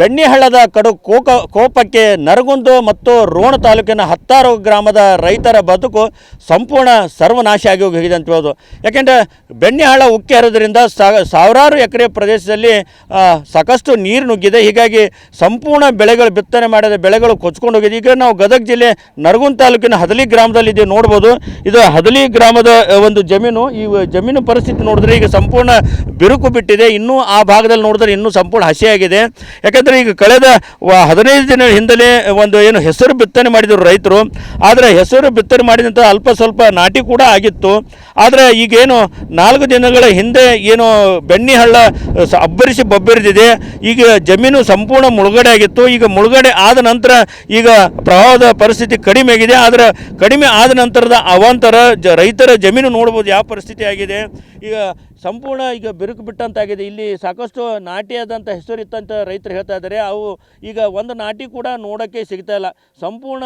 ಬೆಣ್ಣಿಹಳ್ಳದ ಕಡು ಕೋಕ ಕೋಪಕ್ಕೆ ನರಗುಂದು ಮತ್ತು ರೋಣ ತಾಲೂಕಿನ ಹತ್ತಾರು ಗ್ರಾಮದ ರೈತರ ಬದುಕು ಸಂಪೂರ್ಣ ಸರ್ವನಾಶ ಆಗಿ ಹೋಗಿದೆ ಅಂತ ಹೇಳ್ಬೋದು. ಯಾಕೆಂದರೆ ಬೆಣ್ಣಿಹಳ್ಳ ಉಕ್ಕಿ ಹರಿದ್ರಿಂದ ಸಾವಿರಾರು ಎಕರೆ ಪ್ರದೇಶದಲ್ಲಿ ಸಾಕಷ್ಟು ನೀರು ನುಗ್ಗಿದೆ. ಹೀಗಾಗಿ ಸಂಪೂರ್ಣ ಬೆಳೆಗಳು, ಬಿತ್ತನೆ ಮಾಡಿದ ಬೆಳೆಗಳು ಕೊಚ್ಕೊಂಡು ಹೋಗಿದೆ. ಈಗ ನಾವು ಗದಗ ಜಿಲ್ಲೆ ನರಗುಂದ ತಾಲೂಕಿನ ಹದಲಿ ಗ್ರಾಮದಲ್ಲಿ ಇದೆ ನೋಡ್ಬೋದು. ಇದು ಹದಲಿ ಗ್ರಾಮದ ಒಂದು ಜಮೀನು. ಈ ಜಮೀನು ಪರಿಸ್ಥಿತಿ ನೋಡಿದ್ರೆ ಈಗ ಸಂಪೂರ್ಣ ಬಿರುಕು ಬಿಟ್ಟಿದೆ. ಇನ್ನೂ ಆ ಭಾಗದಲ್ಲಿ ನೋಡಿದ್ರೆ ಇನ್ನೂ ಸಂಪೂರ್ಣ ಹಸಿಯಾಗಿದೆ. ಯಾಕಂದರೆ ಈಗ ಕಳೆದ ಹದಿನೈದು ದಿನ ಹಿಂದಲೇ ಒಂದು ಏನು ಹೆಸರು ಬಿತ್ತನೆ ಮಾಡಿದರು ರೈತರು. ಆದರೆ ಹೆಸರು ಬಿತ್ತನೆ ಮಾಡಿದಂಥ ಅಲ್ಪ ಸ್ವಲ್ಪ ನಾಟಿ ಕೂಡ ಆಗಿತ್ತು. ಆದರೆ ಈಗೇನು ನಾಲ್ಕು ದಿನಗಳ ಹಿಂದೆ ಏನು ಬೆಣ್ಣೆ ಹಳ್ಳ ಅಬ್ಬರಿಸಿ ಬಬ್ಬರಿದಿದೆ. ಈಗ ಜಮೀನು ಸಂಪೂರ್ಣ ಮುಳುಗಡೆ ಆಗಿತ್ತು. ಈಗ ಮುಳುಗಡೆ ಆದ ನಂತರ ಈಗ ಪ್ರವಾಹದ ಪರಿಸ್ಥಿತಿ ಕಡಿಮೆ ಆಗಿದೆ. ಆದರೆ ಕಡಿಮೆ ಆದ ನಂತರದ ಅವಾಂತರ ಜ ರೈತರ ಜಮೀನು ನೋಡ್ಬೋದು ಯಾವ ಪರಿಸ್ಥಿತಿ ಆಗಿದೆ. ಈಗ ಸಂಪೂರ್ಣ ಈಗ ಬಿರುಕು ಬಿಟ್ಟಂತಾಗಿದೆ. ಇಲ್ಲಿ ಸಾಕಷ್ಟು ನಾಟಿಯಾದಂಥ ಹೆಸರಿತ್ತಂತ ರೈತರು ಹೇಳ್ತಾ ಇದ್ದಾರೆ. ಅವು ಈಗ ಒಂದು ನಾಟಿ ಕೂಡ ನೋಡೋಕ್ಕೆ ಸಿಗ್ತಾ ಇಲ್ಲ. ಸಂಪೂರ್ಣ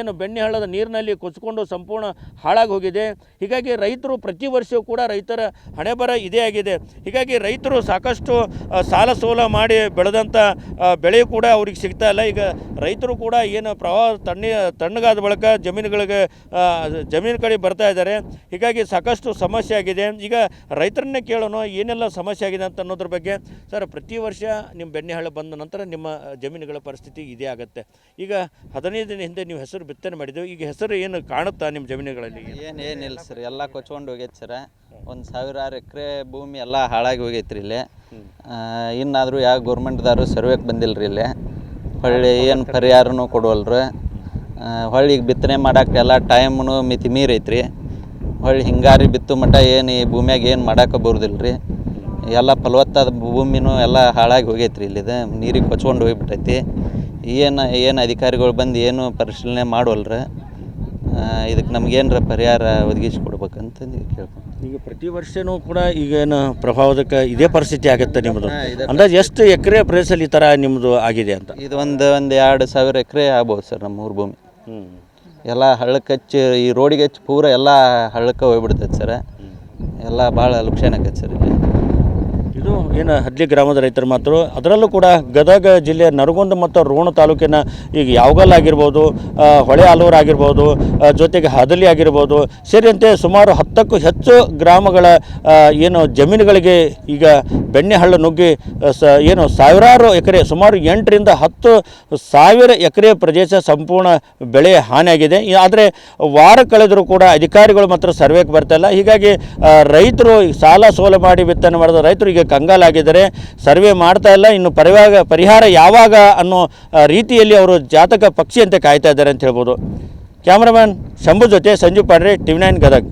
ಏನು ಬೆಣ್ಣೆ ಹಳ್ಳದ ನೀರಿನಲ್ಲಿ ಕೊಚ್ಕೊಂಡು ಸಂಪೂರ್ಣ ಹಾಳಾಗಿ ಹೋಗಿದೆ ಹೀಗಾಗಿ ರೈತರು ಪ್ರತಿ ವರ್ಷವೂ ಕೂಡ ರೈತರ ಹಣೆಬರ ಇದೇ ಆಗಿದೆ. ಹೀಗಾಗಿ ರೈತರು ಸಾಕಷ್ಟು ಸಾಲ ಸೋಲ ಮಾಡಿ ಬೆಳೆದಂಥ ಬೆಳೆ ಕೂಡ ಅವ್ರಿಗೆ ಸಿಗ್ತಾ ಇಲ್ಲ. ಈಗ ರೈತರು ಕೂಡ ಏನು ಪ್ರವಾಹ ತಣ್ಣಿ, ತಣ್ಣಗಾದ ಬಳಿಕ ಜಮೀನುಗಳಿಗೆ ಜಮೀನು ಕಡೆ ಬರ್ತಾ ಇದ್ದಾರೆ. ಹೀಗಾಗಿ ಸಾಕಷ್ಟು ಸಮಸ್ಯೆ ಆಗಿದೆ. ಈಗ ರೈತರನ್ನೇ ಕೇಳೋಣ ಏನೆಲ್ಲ ಸಮಸ್ಯೆ ಆಗಿದೆ ಅಂತ ಅನ್ನೋದ್ರ ಬಗ್ಗೆ, ಸರ್, ಪ್ರತಿ ವರ್ಷ ನಿಮ್ಮ ಬೆಣ್ಣೆಹಳ್ಳ ಬಂದ ನಂತರ ನಿಮ್ಮ ಜಮೀನುಗಳ ಪರಿಸ್ಥಿತಿ ಇದೇ ಆಗುತ್ತೆ. ಈಗ ಹದಿನೈದು ದಿನ ಹಿಂದೆ ನೀವು ಹೆಸರು ಬಿತ್ತನೆ ಮಾಡಿದ್ದೆವು ಈಗ ಹೆಸರು ಏನು ಕಾಣುತ್ತಾ ನಿಮ್ಮ ಜಮೀನುಗಳಲ್ಲಿ? ಏನೇನಿಲ್ಲ ಸರ್, ಎಲ್ಲ ಕೊಚ್ಕೊಂಡು ಹೋಗೈತೆ ಸರ್. ಒಂದು ಸಾವಿರಾರು ಎಕರೆ ಭೂಮಿ ಎಲ್ಲ ಹಾಳಾಗಿ ಹೋಗೈತೆ ರೀ ಇಲ್ಲಿ ಇನ್ನಾದರೂ ಯಾವ ಗೌರ್ಮೆಂಟ್ದಾರು ಸರ್ವೇಕ್ ಬಂದಿಲ್ಲ ರೀ ಇಲ್ಲಿ. ಹೊಳ್ಳಿ ಏನು ಪರಿಹಾರನೂ ಕೊಡುವಲ್ರು. ಹೊಳ್ಳಿ ಈಗ ಬಿತ್ತನೆ ಮಾಡೋಕ್ಕೆಲ್ಲ ಟೈಮ್ನು ಮಿತಿ ಮೀರೈತೆ ರೀ ಹೊಳ್ಳಿ ಹಿಂಗಾರಿ ಬಿತ್ತು ಮಟ್ಟ ಏನು ಈ ಭೂಮ್ಯಾಗ ಏನು ಮಾಡಕ್ಕೆ ಬರೋದಿಲ್ಲ ರೀ ಎಲ್ಲ ಫಲವತ್ತಾದ ಭೂಮಿನೂ ಎಲ್ಲ ಹಾಳಾಗಿ ಹೋಗೈತೆ ರೀ ಇಲ್ಲಿದು. ನೀರಿಗೆ ಕೊಚ್ಕೊಂಡು ಹೋಗಿಬಿಟ್ಟೈತಿ. ಏನು ಏನು ಅಧಿಕಾರಿಗಳು ಬಂದು ಏನು ಪರಿಶೀಲನೆ ಮಾಡೋಲ್ರ ಇದಕ್ಕೆ ನಮ್ಗೇನರ ಪರಿಹಾರ ಒದಗಿಸಿ ಕೊಡ್ಬೇಕಂತಂದು ಕೇಳ್ಕೊಂಡು ಈಗ ಪ್ರತಿ ವರ್ಷನೂ ಕೂಡ ಈಗ ಏನು ಪ್ರಭಾವದಕ್ಕೆ ಇದೇ ಪರಿಸ್ಥಿತಿ ಆಗುತ್ತೆ ನಿಮ್ಮದು ಅಂದಾಜು ಎಷ್ಟು ಎಕರೆ ಪ್ರದೇಶದಲ್ಲಿ ಈ ಥರ ನಿಮ್ಮದು ಆಗಿದೆ ಅಂತ? ಇದು ಒಂದು ಒಂದು ಎರಡು ಸಾವಿರ ಎಕರೆ ಆಗ್ಬೋದು ಸರ್ ನಮ್ಮ ಊರು ಭೂಮಿ. ಹ್ಞೂ ಎಲ್ಲ ಹಳ್ಳಕ್ಕೆ ಹಚ್ಚಿ ಈ ರೋಡಿಗೆ ಹಚ್ಚಿ ಪೂರ ಎಲ್ಲ ಹಳ್ಳಕ್ಕೆ ಹೋಗ್ಬಿಡ್ತೈತೆ ಸರ್. ಎಲ್ಲ ಭಾಳ ಲುಕ್ಸಾನ್ ಆಕೈತೆ ಸರ್ ಇಲ್ಲಿ. ಇದು ಏನು ಹದ್ಲಿ ಗ್ರಾಮದ ರೈತರ ಮಾತ್ರ, ಅದರಲ್ಲೂ ಕೂಡ ಗದಗ ಜಿಲ್ಲೆಯ ನರಗುಂದ ಮತ್ತು ರೋಣ ತಾಲೂಕಿನ ಈಗ ಯಾವಗಲ್ ಆಗಿರ್ಬೋದು ಹೊಳೆ ಆಲೂರು ಆಗಿರ್ಬೋದು ಜೊತೆಗೆ ಹದಲಿ ಆಗಿರ್ಬೋದು, ಸೇರಿದಂತೆ ಸುಮಾರು ಹತ್ತಕ್ಕೂ ಹೆಚ್ಚು ಗ್ರಾಮಗಳ ಏನು ಜಮೀನುಗಳಿಗೆ ಈಗ ಬೆಣ್ಣೆಹಳ್ಳ ನುಗ್ಗಿ ಸ, ಏನು ಸಾವಿರಾರು ಎಕರೆ, ಸುಮಾರು ಎಂಟರಿಂದ ಹತ್ತು ಸಾವಿರ ಎಕರೆ ಪ್ರದೇಶ ಸಂಪೂರ್ಣ ಬೆಳೆ ಹಾನಿಯಾಗಿದೆ. ಆದರೆ ವಾರ ಕಳೆದರೂ ಕೂಡ ಅಧಿಕಾರಿಗಳು ಮಾತ್ರ ಸರ್ವೆಗೆ ಬರ್ತಾ ಇಲ್ಲ. ಹೀಗಾಗಿ ರೈತರು ಸಾಲ ಸೋಲ ಮಾಡಿ ಬಿತ್ತನೆ ಮಾಡಿದ ರೈತರು ಈಗ ಕಂಗಾಲಾಗಿದ್ದಾರೆ. ಸರ್ವೆ ಮಾಡ್ತಾ ಇಲ್ಲ. ಇನ್ನು ಪರಿವಾಗ, ಪರಿಹಾರ ಯಾವಾಗ ಅನ್ನೋ ರೀತಿಯಲ್ಲಿ ಅವರು ಜಾತಕ ಪಕ್ಷಿಯಂತೆ ಕಾಯ್ತಾ ಇದ್ದಾರೆ ಅಂತ ಹೇಳ್ಬೋದು. ಕ್ಯಾಮ್ರಾಮನ್ ಶಂಭು ಜೊತೆ ಸಂಜೀವ್ ಪಾಡ್ರೆ, ಟಿವಿ ನೈನ್ ಗದಗ್.